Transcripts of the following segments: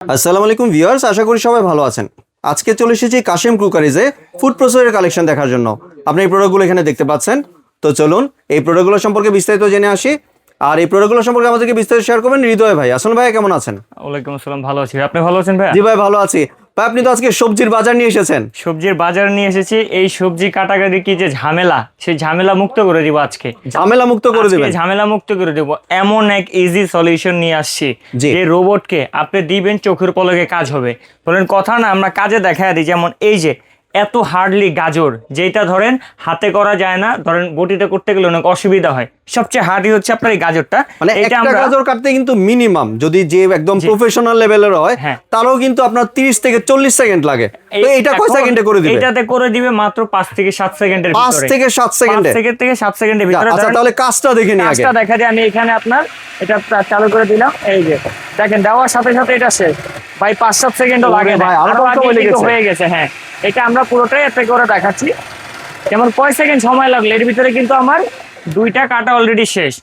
আসসালামু আলাইকুম ভিউয়ার্স আশা করি সবাই ভালো আছেন। আজকে চলে এসেছি কাশেম ক্রুকারিজে ফুড প্রসেসের কালেকশন দেখার জন্য। আপনি এই প্রোডাক্টগুলো এখানে দেখতে পাচ্ছেন। তো চলুন এই প্রোডাক্টগুলো সম্পর্কে বিস্তারিত জেনে আসি। আর এই প্রোডাক্টগুলো সম্পর্কে আমাদেরকে বিস্তারিত শেয়ার করবেন হৃদয় ভাই। আসল ভাই কেমন আছেন? ওয়ালাইকুম আসসালাম ভালো আছি। আপনি ভালো আছেন ভাই জি ভাই ভালো আছি। ভাই আপনি তো আজকে সবজির বাজার নিয়ে এসেছেন। সবজির বাজার নিয়ে এসেছি এই সবজি কাটাকাটি কি যে ঝামেলা সেই ঝামেলা মুক্ত করে দিব আজকে। ঝামেলা মুক্ত করে দিব দেবেন? ঝামেলা মুক্ত করে দেব। এমন এক ইজি সলিউশন নিয়ে আসছি। যে রোবটকে আপনি দিবেন চোখের পলকে কাজ হবে। বলেন কথা না আমরা কাজে দেখা দিই যেমন এই যে এত হার্ডলি গাজর যেটা ধরেন হাতে করা যায় না ধরেন বটিতে করতে গেলে অনেক অসুবিধা হয়। সবচেয়ে হার্ডই হচ্ছে আপনার এই গাজরটা। মানে এটা একটা আমরা গাজর কাটতে কিন্তু মিনিমাম যদি যে একদম প্রফেশনাল লেভেলের হয় হ্যাঁ। তারও কিন্তু আপনার 30 থেকে 40 সেকেন্ড লাগে। তো এটা কয় সেকেন্ডে করে দিবে? এটাতে করে দিবে মাত্র পাঁচ থেকে সাত সেকেন্ডের ভিতরে। 5 থেকে 7 সেকেন্ডে পাঁচ সেকেন্ড থেকে সাত সেকেন্ডের ভিতরে। আচ্ছা তাহলে কাজটা দেখে নিই আগে। কাজটা দেখা যায় আমি এখানে আপনার এটা চালু করে দিলাম। এই যে দেখেন দেওয়ার সাথে সাথে এটা শেষ। ভাই পাঁচ সাত সেকেন্ডও লাগে ভাই, আরও। হয়ে গেছে। হ্যাঁ এটা আমরা পুরোটাই একটা করে দেখাচ্ছি। যেমন কয় সেকেন্ড সময় লাগল? এর ভিতরে কিন্তু আমার দুইটা কাটা অলরেডি শেষ।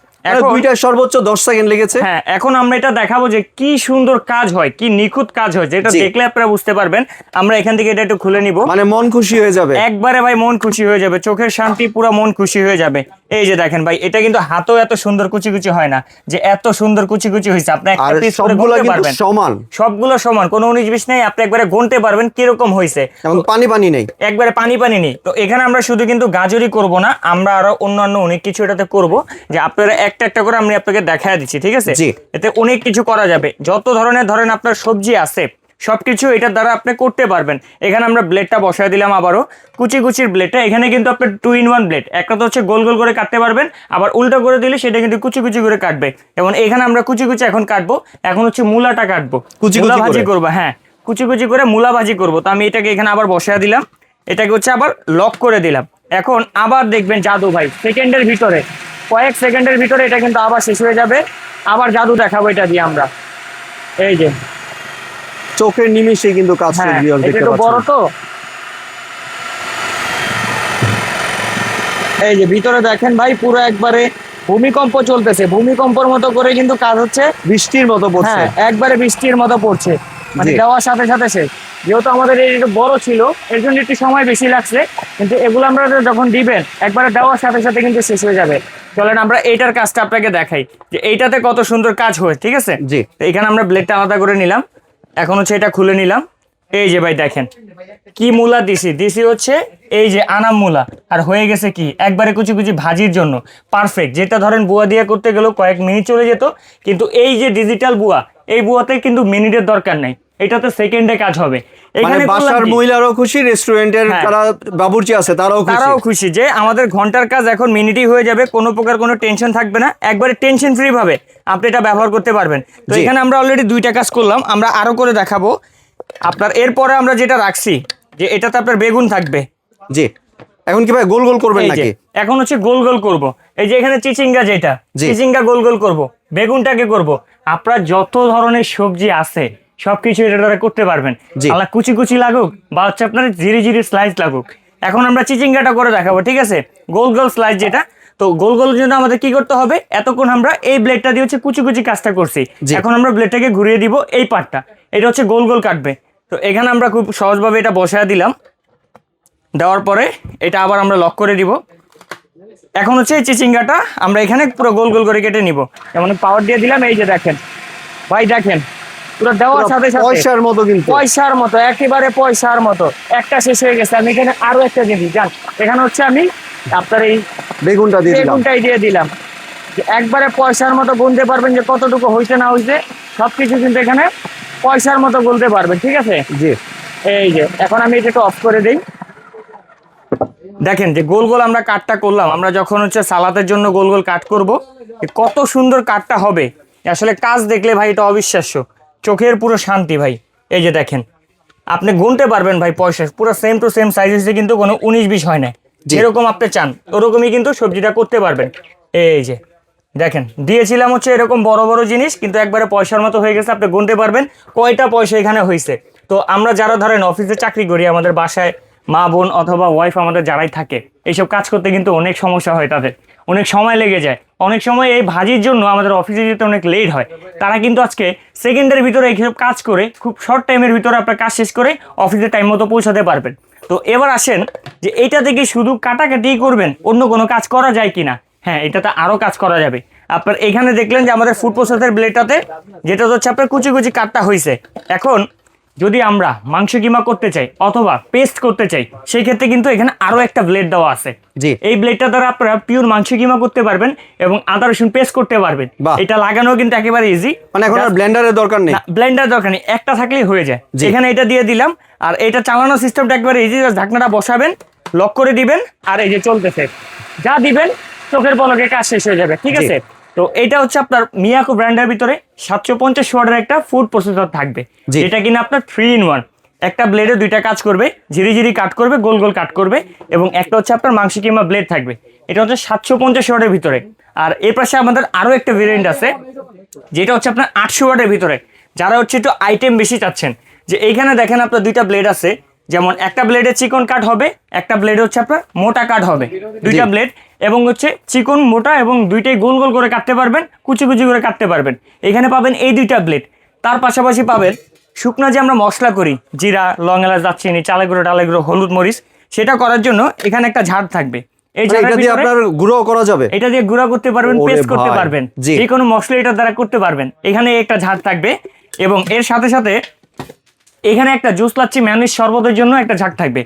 দুইটা সর্বোচ্চ 10 সেকেন্ড লেগেছে। হ্যাঁ এখন আমরা এটা দেখাবো যে কি সুন্দর কাজ হয় কি নিখুঁত কাজ হয়। যেটা দেখলে আপনারা বুঝতে পারবেন। আমরা এখান থেকে এটা একটু খুলে নিব। মানে মন খুশি হয়ে যাবে। একবারে ভাই মন খুশি হয়ে যাবে। চোখের শান্তি পুরো মন খুশি হয়ে যাবে। এই যে দেখেন ভাই এটা কিন্তু হাতেও এত সুন্দর কুচি কুচি হয় না যে এত সুন্দর কুচি কুচি হয়েছে। আপনি একটা পিস করে গুনতে পারবেন। সমান। সবগুলো সমান কোনো উনিশ বিশ নেই আপনি একবারে গুনতে পারবেন কীরকম হয়েছে। পানি পানি নেই। একবারে পানি পানি নেই। তো এখানে আমরা শুধু কিন্তু গাজরই করব না আমরা আরও অন্যান্য অনেক কিছু এটাতে করব যে আপনারা একটা একটা করে আমি আপনাকে দেখা দিচ্ছি ঠিক আছে? এতে অনেক কিছু করা যাবে। যত ধরনের ধরেন আপনার সবজি আছে সবকিছু এটার দ্বারা আপনি করতে পারবেন। এখানে আমরা ব্লেডটা বসায় দিলাম আবারও। কুচি কুচির ব্লেডটা এখানে কিন্তু আপনার টু ইন ওয়ান ব্লেড একটা তো হচ্ছে গোল গোল করে কাটতে পারবেন আবার উল্টো করে দিলে সেটা কিন্তু কুচি কুচি করে কাটবে। এবং এখানে আমরা কুচি কুচি এখন কাটবো এখন হচ্ছে মূলাটা কাটবো। কুচি কুচি মূলা ভাজি করব হ্যাঁ। কুচি কুচি করে মূলা ভাজি করব। তো আমি এটাকে এখানে আবার বসায় দিলাম। এটাকে হচ্ছে আবার লক করে দিলাম। এখন আবার দেখবেন জাদু ভাই সেকেন্ডের ভিতরে। কয়েক সেকেন্ডের ভিতরে এটা কিন্তু আবার শেষ হয়ে যাবে। আবার জাদু দেখাবো এটা দিয়ে আমরা। এই যে। চোখের নিমিষে কিন্তু কাজ হ্যাঁ দেখতে বড় তো। এই যে ভিতরে দেখেন ভাই পুরো একবারে ভূমিকম্প চলতেছে। ভূমিকম্পর মতো করে কিন্তু কাজ হচ্ছে। বৃষ্টির মতো পড়ছে। হ্যাঁ একবারে বৃষ্টির মতো পড়ছে। মানে দেওয়ার সাথে সাথে শেষ যেহেতু আমাদের এই একটু বড় ছিল এর জন্য একটু সময় বেশি লাগছে। কিন্তু এগুলো আমরা যখন দিবেন একবারে দেওয়ার সাথে সাথে কিন্তু শেষ হয়ে যাবে। চলেন আমরা এইটার কাজটা আপনাকে দেখাই যে এইটাতে কত সুন্দর কাজ হয় ঠিক আছে? জি। এখানে আমরা ব্লেডটা আলাদা করে নিলাম। এখন হচ্ছে এটা খুলে নিলাম। এই যে ভাই দেখেন, কি মূলা দিছি? দিছি হচ্ছে এই যে আনাম মূলা। আর হয়ে গেছে কি? একবারে কুচি কুচি ভাজির জন্য। পারফেক্ট যেটা ধরেন বুয়া দিয়ে করতে গেলেও কয়েক মিনিট চলে যেত, কিন্তু এই যে ডিজিটাল বুয়া, এই বুয়াতে কিন্তু মিনিটের দরকার নাই। এটাতে সেকেন্ডে কাজ হবে। মানে এখানে বাসার? মহিলারাও খুশি রেস্টুরেন্টের হ্যাঁ। যারা বাবুর্চি আছে তারাও খুশি। তারাও খুশি যে আমাদের ঘণ্টার কাজ এখন মিনিটই হয়ে যাবে কোনো প্রকার কোনো টেনশন থাকবে না। একবারে টেনশন ফ্রি ভাবে আপনি এটা ব্যবহার করতে পারবেন। তো এখানে আমরা অলরেডি দুইটা কাজ করলাম আমরা আরও করে দেখাবো। আপনার এরপরে আমরা যেটা রাখছি যে এটাতে আপনার বেগুন থাকবে। জি। এখন কি ভাই গোল গোল করবেন নাকি? এখন হচ্ছে গোল গোল করব। এই যে এখানে চিচিঙ্গা যেটা চিচিঙ্গা গোল গোল করব। বেগুনটাকে করব। আপনার যত ধরনের সবজি আছে সবকিছু এটা দ্বারা করতে পারবেন। জি। আলা কুচি কুচি লাগুক বা হচ্ছে আপনার জিরি জিরি স্লাইস লাগুক। এখন আমরা চিচিঙ্গাটা করে দেখাবো ঠিক আছে? গোল গোল স্লাইস যেটা। তো গোল গোল জন্য আমাদের কি করতে হবে? এতক্ষণ আমরা এই ব্লেডটা দিয়ে হচ্ছে কুচি কুচি কাজটা করছি। এখন আমরা ব্লেডটাকে ঘুরিয়ে দিব এই পার্টটা এটা হচ্ছে গোল গোল কাটবে। তো এখানে আমরা খুব সহজভাবে এটা বসায় দিলাম। দেওয়ার পরে এটা আবার আমরা লক করে দিব। এখন হচ্ছে এই চিচিঙ্গাটা আমরা এখানে পুরো গোল গোল করে কেটে নিব। যেমন পাওয়ার দিয়ে দিলাম এই যে দেখেন। ভাই দেখেন। পুরো দেওয়ার সাথে সাথে। পয়সার মতো কিন্তু। পয়সার মতো একেবারে পয়সার মতো। একটা শেষ হয়ে গেছে আমি এখানে আরও একটা দিই যান। এখানে হচ্ছে আমি আপনার এই বেগুনটা দিয়ে দিলাম। বেগুনটাই দিয়ে দিলাম। একবারে পয়সার মতো গুনতে পারবেন যে কতটুকু হইছে না হইছে সবকিছু কিন্তু এখানে পয়সার মতো গুনতে পারবেন ঠিক আছে? জি। এই যে এখন আমি এটা অফ করে দিই। দেখেন যে গোল গোল আমরা কাটটা করলাম আমরা যখন হচ্ছে সালাদের জন্য গোল গোল কাট করব কত সুন্দর কাটটা হবে। আসলে কাজ দেখলে ভাই এটা অবিশ্বাস্য। চোখের পুরো শান্তি ভাই। এই যে দেখেন আপনি গুনতে পারবেন ভাই পয়সা পুরো সেম টু সেম সাইজ হচ্ছে কিন্তু কোনো উনিশ বিশ হয় না। যেরকম আপনি চান ওরকমই কিন্তু সবজিটা করতে পারবেন। এই যে দেখেন দিয়েছিলাম হচ্ছে এরকম বড় বড় জিনিস কিন্তু একবারে পয়সার মতো হয়ে গেছে আপনি গুনতে পারবেন। কয়টা পয়সা এখানে হয়েছে? তো আমরা যারা ধরেন অফিসে চাকরি করি আমাদের বাসায় মা বোন অথবা ওয়াইফ আমাদের যারাই থাকে এইসব কাজ করতে কিন্তু অনেক সমস্যা হয় তাদের। অনেক সময় লেগে যায়। অনেক সময় এই ভাজির জন্য আমাদের অফিসে যেতে অনেক লেট হয়। তারা কিন্তু আজকে সেকেন্ডের ভিতরে এইসব কাজ করে, খুব শর্ট টাইমের ভিতরে আপনার কাজ শেষ করে অফিসে টাইম মতো পৌঁছাতে পারবেন। তো এবার আসেন যে এইটা থেকে শুধু কাটাকাটি করবেন, অন্য কোনো কাজ করা যায় কি না হ্যাঁ এটাতে আরও কাজ করা যাবে। আপনার এখানে দেখলেন যে আমাদের ফুড প্রসেসের ব্লেডটাতে যেটা হচ্ছে আপনার কুচি কুচি কাটটা হয়েছে এখন যদি আমরা মাংস কিমা করতে চাই অথবা পেস্ট করতে চাই সেই ক্ষেত্রে কিন্তু এখানে আরও একটা ব্লেড দেওয়া আছে। জি। এই ব্লেডটা দ্বারা আপনারা পিওর মাংস কিমা করতে পারবেন এবং আদা রসুন পেস্ট করতে পারবেন। এটা লাগানো কিন্তু একেবারে ইজি মানে এখন আর ব্লেন্ডারের দরকার নেই। ব্লেন্ডার দরকার নেই। একটা থাকলেই হয়ে যায়। এখানে এটা দিয়ে দিলাম আর এটা চালানোর সিস্টেমটা একবারে ইজি ঢাকনাটা বসাবেন লক করে দিবেন আর এই যে চলতেছে। যা দিবেন চোখের পলকে কাজ শেষ হয়ে যাবে। ঠিক আছে? তো এটা হচ্ছে আপনার মিয়াকো ব্র্যান্ডের ভিতরে সাতশো পঞ্চাশ ওয়াটের একটা ফুড প্রসেসর থাকবে। এটা কিনা আপনার থ্রি ইন ওয়ান একটা ব্লেডে দুইটা কাজ করবে ঝিরি ঝিরি কাট করবে গোল গোল কাট করবে এবং একটা হচ্ছে আপনার মাংস কিংবা ব্লেড থাকবে। এটা হচ্ছে সাতশো পঞ্চাশ ওয়াটের ভিতরে। আর এর পাশে আমাদের আরও একটা ভেরিয়েন্ট আছে যেটা হচ্ছে আপনার আটশো ওয়াটের ভিতরে। যারা হচ্ছে একটু আইটেম বেশি চাচ্ছেন যে এইখানে দেখেন আপনার দুইটা ব্লেড আছে যেমন একটা ব্লেডে চিকন কাট হবে একটা ব্লেড হচ্ছে আপনার মোটা কাট হবে। দুইটা। ব্লেড এবং হচ্ছে চিকন মোটা এবং দুইটাই গোল গোল করে কাটতে পারবেন কুচি কুচি করে কাটতে পারবেন। এখানে পাবেন এই দুইটা ব্লেড তার পাশাপাশি পাবেন শুকনা যে আমরা মশলা করি জিরা লং এলাচ দারচিনি চালে গুঁড়ো ডালে গুঁড়ো হলুদ মরিচ সেটা করার জন্য এখানে একটা ঝাড় থাকবে। এই মানে এটা দিয়ে আপনার গুঁড়ো করা যাবে। এটা দিয়ে গুঁড়া করতে পারবেন পেস্ট করতে পারবেন। যে কোনো মশলা দ্বারা করতে পারবেন। এখানে একটা ঝাড় থাকবে এবং এর সাথে সাথে এখানে একটা জুস লাচ্ছি ম্যানুষ শরবতের জন্য একটা ঝাড় থাকবে।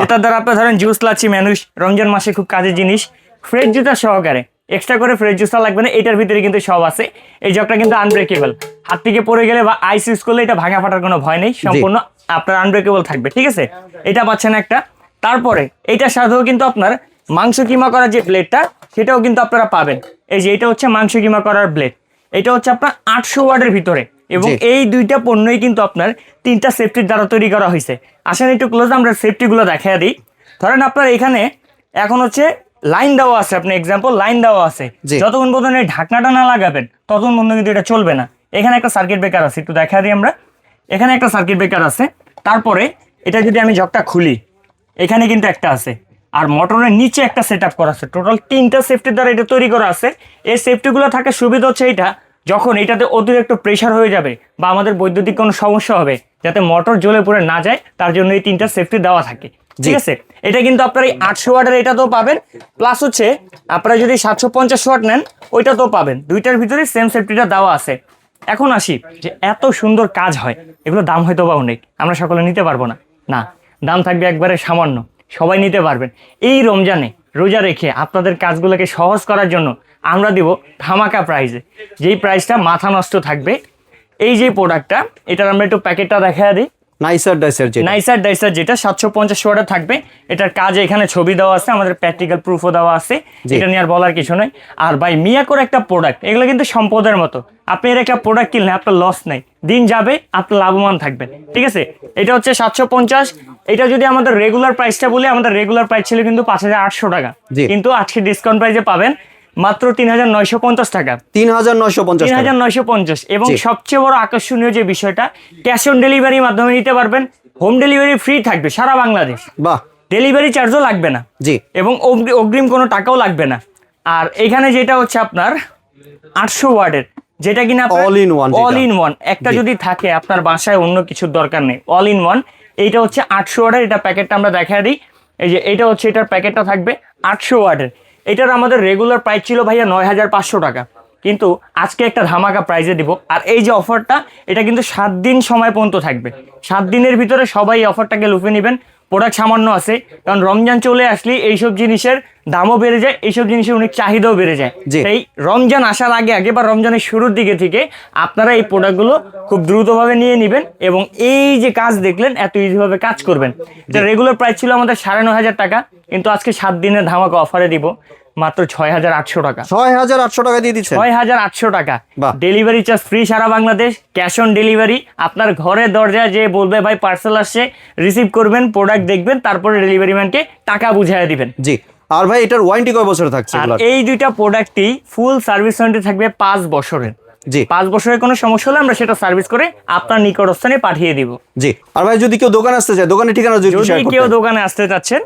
যেটার দ্বারা আপনি ধরেন জুস লাচ্ছি ম্যানুষ রমজান মাসে খুব কাজের জিনিস। ফ্রেশ জুতা সহকারে। এক্সট্রা করে ফ্রেশ জুসা লাগবে না এটার ভিতরে কিন্তু সব আছে। এই জগটা কিন্তু আনব্রেকেবল হাত থেকে পড়ে গেলে বা আইস ইউজ করলে এটা ভাঙা ফাটার কোনো ভয় নেই সম্পূর্ণ আপনার আনব্রেকেবল থাকবে ঠিক আছে? এটা পাচ্ছেন একটা। তারপরে এটার সাথেও কিন্তু আপনার মাংস কিমা করার যে ব্লেডটা সেটাও কিন্তু আপনারা পাবেন। এই যে এটা হচ্ছে মাংস কিমা করার ব্লেড এটা হচ্ছে আপনার আটশো ওয়ার্ডের ভিতরে। এবং এই দুইটা পণ্যই কিন্তু আপনার তিনটা সেফটির দ্বারা তৈরি করা হয়েছে। আসেন একটু ক্লোজ আমরা সেফটিগুলো দেখা দিই। ধরেন আপনার এখানে এখন হচ্ছে লাইন দেওয়া আছে আপনি এক্সাম্পল লাইন দেওয়া আছে। যতক্ষণ পর্যন্ত এই ঢাকনাটা না লাগাবেন ততক্ষণ পর্যন্ত কিন্তু এটা চলবে না। এখানে একটা সার্কিট ব্রেকার আছে একটু দেখা দিই আমরা। এখানে একটা সার্কিট ব্রেকার আছে। তারপরে এটা যদি আমি জগটা খুলি এখানে কিন্তু একটা আছে। আর মোটরের নিচে একটা সেট আপ করা আছে। টোটাল তিনটা সেফটির দ্বারা এটা তৈরি করা আছে। এই সেফটিগুলো থাকার সুবিধা হচ্ছে এটা যখন এটাতে অতিরিক্ত প্রেশার হয়ে যাবে বা আমাদের বৈদ্যুতিক কোনো সমস্যা হবে যাতে মোটর জ্বলে পড়ে না যায় তার জন্য এই তিনটা সেফটি দেওয়া থাকে। ঠিক আছে? এটা কিন্তু আপনারা এই আটশো ওয়াটের এটাতেও পাবেন প্লাস হচ্ছে আপনারা যদি সাতশো পঞ্চাশ ওয়াট নেন ওইটাতেও পাবেন। দুইটার ভিতরে সেম সেফটিটা দেওয়া আছে। এখন আসি যে এত সুন্দর কাজ হয় এগুলো দাম হয়তো বা অনেক আমরা সকলে নিতে পারব না। না দাম থাকবে একবারে সামান্য সবাই নিতে পারবেন। এই রমজানে রোজা রেখে আপনাদের কাজগুলোকে সহজ করার জন্য আমরা দিব ধামাকা প্রাইজে যেই প্রাইসটা মাথা নষ্ট থাকবে এই যে প্রোডাক্টটা এটার আমরা একটু প্যাকেটটা দেখা দিই। নাইসার ডাইসার যেটা। নাইসার ডাইসার যেটা সাতশো পঞ্চাশ ওয়াটে থাকবে এটার কাজে এখানে ছবি দেওয়া আছে আমাদের প্র্যাকটিক্যাল প্রুফও দেওয়া আছে। এটা নিয়ে আর বলার কিছু নয় আর ভাই মিয়াকোর একটা প্রোডাক্ট এগুলো কিন্তু সম্পদের মতো। আপনি এর একটা প্রোডাক্ট কিনলে আপনার লস নাই। দিন যাবে আপনি লাভবান থাকবেন ঠিক আছে? এটা হচ্ছে সাতশো পঞ্চাশ। এটা যদি আমাদের রেগুলার প্রাইসটা বলি আমাদের রেগুলার প্রাইস ছিল কিন্তু পাঁচ হাজার আটশো টাকা। কিন্তু আজকে ডিসকাউন্ট প্রাইসে পাবেন মাত্র তিন হাজার নয়শো পঞ্চাশ টাকা। তিন হাজার নয়শো পঞ্চাশ তিন হাজার নয়শো পঞ্চাশ। এবং সবচেয়ে বড় আকর্ষণীয় যে বিষয়টা ক্যাশ অন ডেলিভারির মাধ্যমে নিতে পারবেন। হোম ডেলিভারি ফ্রি থাকবে সারা বাংলাদেশ। বাহ। ডেলিভারি চার্জও লাগবে না। জি। এবং অগ্রি- অগ্রিম কোনো টাকাও লাগবে না। আর এখানে যেটা হচ্ছে আপনার আটশো ওয়ার্ডের যেটা কিনা all in one all in one একটা যদি থাকে আপনার বাসায় অন্য কিছুর দরকার নেই। অল ইন ওয়ান এইটা হচ্ছে আটশো ওয়ার্ডের এটা প্যাকেটটা আমরা দেখা দিই। এই যে এটা হচ্ছে এটার প্যাকেটটা থাকবে আটশো ওয়ার্ডের। এটার আমাদের রেগুলার প্রাইস ছিল ভাইয়া নয় হাজার পাঁচশো টাকা। কিন্তু আজকে একটা ধামাকা প্রাইজে দিব। আর এই যে অফারটা এটা কিন্তু সাত দিন সময় পর্যন্ত থাকবে। সাত দিনের ভিতরে সবাই এই অফারটাকে লুফে নেবেন। প্রোডাক্ট সামান্য আছে। কারণ রমজান চলে আসলে এইসব জিনিসের দামও বেড়ে যায় এইসব জিনিসের অনেক চাহিদাও বেড়ে যায়। এই রমজান আসার আগে আগে বা রমজানের শুরুর দিকে থেকে আপনারা এই প্রোডাক্টগুলো খুব দ্রুতভাবে নিয়ে নেবেন এবং এই যে কাজ দেখলেন এত ইজিভাবে কাজ করবেন। এটা রেগুলার প্রাইস ছিল আমাদের সাড়ে নয় হাজার টাকা কিন্তু আজকে সাত দিনের ধামাকা অফারে দিব। মাত্র ছয় হাজার আটশো টাকা। ছয় হাজার আটশো টাকা দিয়ে দিচ্ছেন। ছয় হাজার আটশো টাকা। ডেলিভারি চার্জ ফ্রি সারা বাংলাদেশ ক্যাশ অন ডেলিভারি আপনার ঘরের দরজায় যে বলবে ভাই পার্সেল আসছে রিসিভ করবেন প্রোডাক্ট দেখবেন তারপরে ডেলিভারি ম্যানকে টাকা বুঝাই দিবেন। জি। আর ভাই এটার ওয়ারেন্টি কয় বছর থাকছে এই দুইটা প্রোডাক্টই ফুল সার্ভিস ওয়ারেন্টি থাকবে পাঁচ বছরের। জি। পাঁচ বছরের কোনো সমস্যা হলে আমরা সেটা সার্ভিস করে আপনার নিকটস্থানে পাঠিয়ে দিব। জি। আর ভাই যদি কেউ দোকানে আসতে চায় দোকানের ঠিকানা যদি কেউ দোকানে আসতে চাচ্ছেন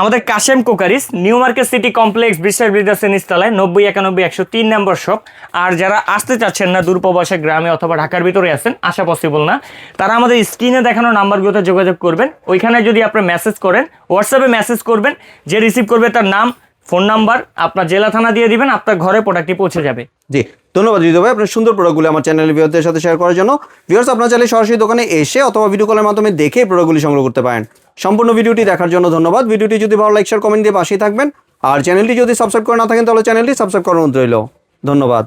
আমাদের Kashem crockeries, new market city complex বিশ্বের ব্রিদার্স নিচতলায় নব্বই একানব্বই একশো তিন নম্বর শপ। আর যারা আসতে চাচ্ছেন না দূরপ্রবাসে, গ্রামে অথবা ঢাকার ভিতরে আছেন, আসা পসিবল না। তারা আমাদের স্ক্রিনে দেখানো নাম্বারগুলোতে যোগাযোগ করবেন। ওইখানে যদি আপনি মেসেজ করেন হোয়াটসঅ্যাপে মেসেজ করবেন, যে রিসিভ করবে তার নাম ফোন নাম্বার আপনার জেলা থানা দিয়ে দিবেন, আপনার ঘরে প্রোডাক্টটি পৌঁছে যাবে। জি, ধন্যবাদ দিদি ভাই। আপনার সুন্দর প্রোডাক্টগুলো আমার চ্যানেলের ভিউয়ারদের সাথে শেয়ার করার জন্য। ভিউয়ার্স আপনার চাইলে সরাসরি দোকানে এসে অথবা ভিডিও কলের মাধ্যমে দেখে প্রোডাক্টগুলি সংগ্রহ করতে পারেন। সম্পূর্ণ ভিডিওটি দেখার জন্য ধন্যবাদ। ভিডিওটি যদি ভালো লাইক শেয়ার কমেন্ট দিয়ে পাশেই থাকবেন। আর চ্যানেলটি যদি সাবস্ক্রাইব করে না থাকেন, তাহলে চ্যানেলটি সাবস্ক্রাইব করার অনুরোধ রইল। ধন্যবাদ।